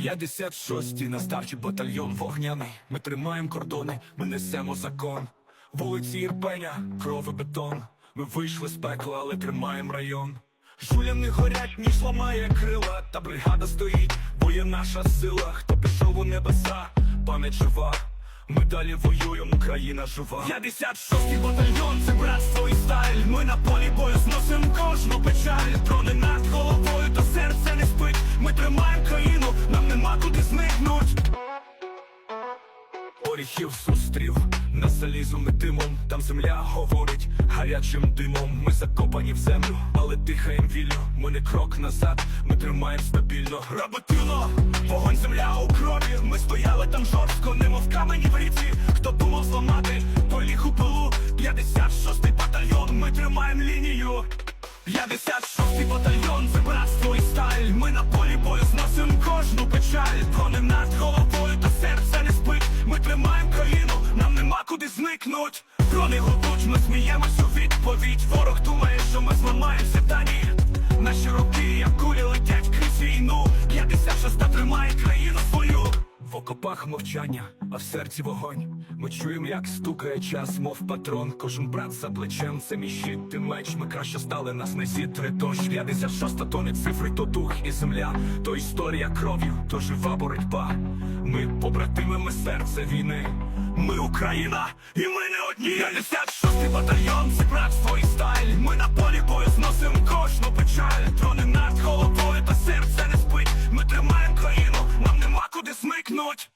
56-й наставчий батальйон вогняний. Ми тримаємо кордони, ми несемо закон. Вулиці Ірпеня, кров і бетон. Ми вийшли з пекла, але тримаємо район. Жуляни горять, ніж ламає крила, та бригада стоїть, бо є наша сила. Хто пішов у небеса, пам'ять жива. Ми далі воюємо, Україна жива. 56-й батальйон, це братство і сталь. Ми на полі бою зносимо кожну печаль. Трони над головою, та серце не спить. Ми тримаємо нема куди зникнуть. Оріхів зустрів на залізу ми димом, там земля говорить гарячим димом. Ми закопані в землю, але дихаєм вільно. Ми не крок назад, ми тримаємо стабільно. Роботюно, вогонь земля у крові. Ми стояли там жорстко, немов камені в ріці. Хто думав зламати, той ліг у пилу. 56-й батальйон, ми тримаємо лінію. 56-й батальйон, це братство і сталь. Ми на куди про Дрони гудуть, ми сміємось у відповідь. Ворог думає, що ми зламаємося, та ні. Окопах мовчання, а в серці вогонь. Ми чуємо, як стукає час, мов патрон. Кожен брат за плечем, це мій щит і меч. Ми краще стали нас не зітри. Тож 56 то не цифри, то дух і земля, то історія кров'ю, то жива боротьба. Ми побратими, ми серце війни. Ми Україна, і ми не одні. 56 батальйон, це братство і сталь. Ми на полі бою зносимо кожну печаль. Зникнуть.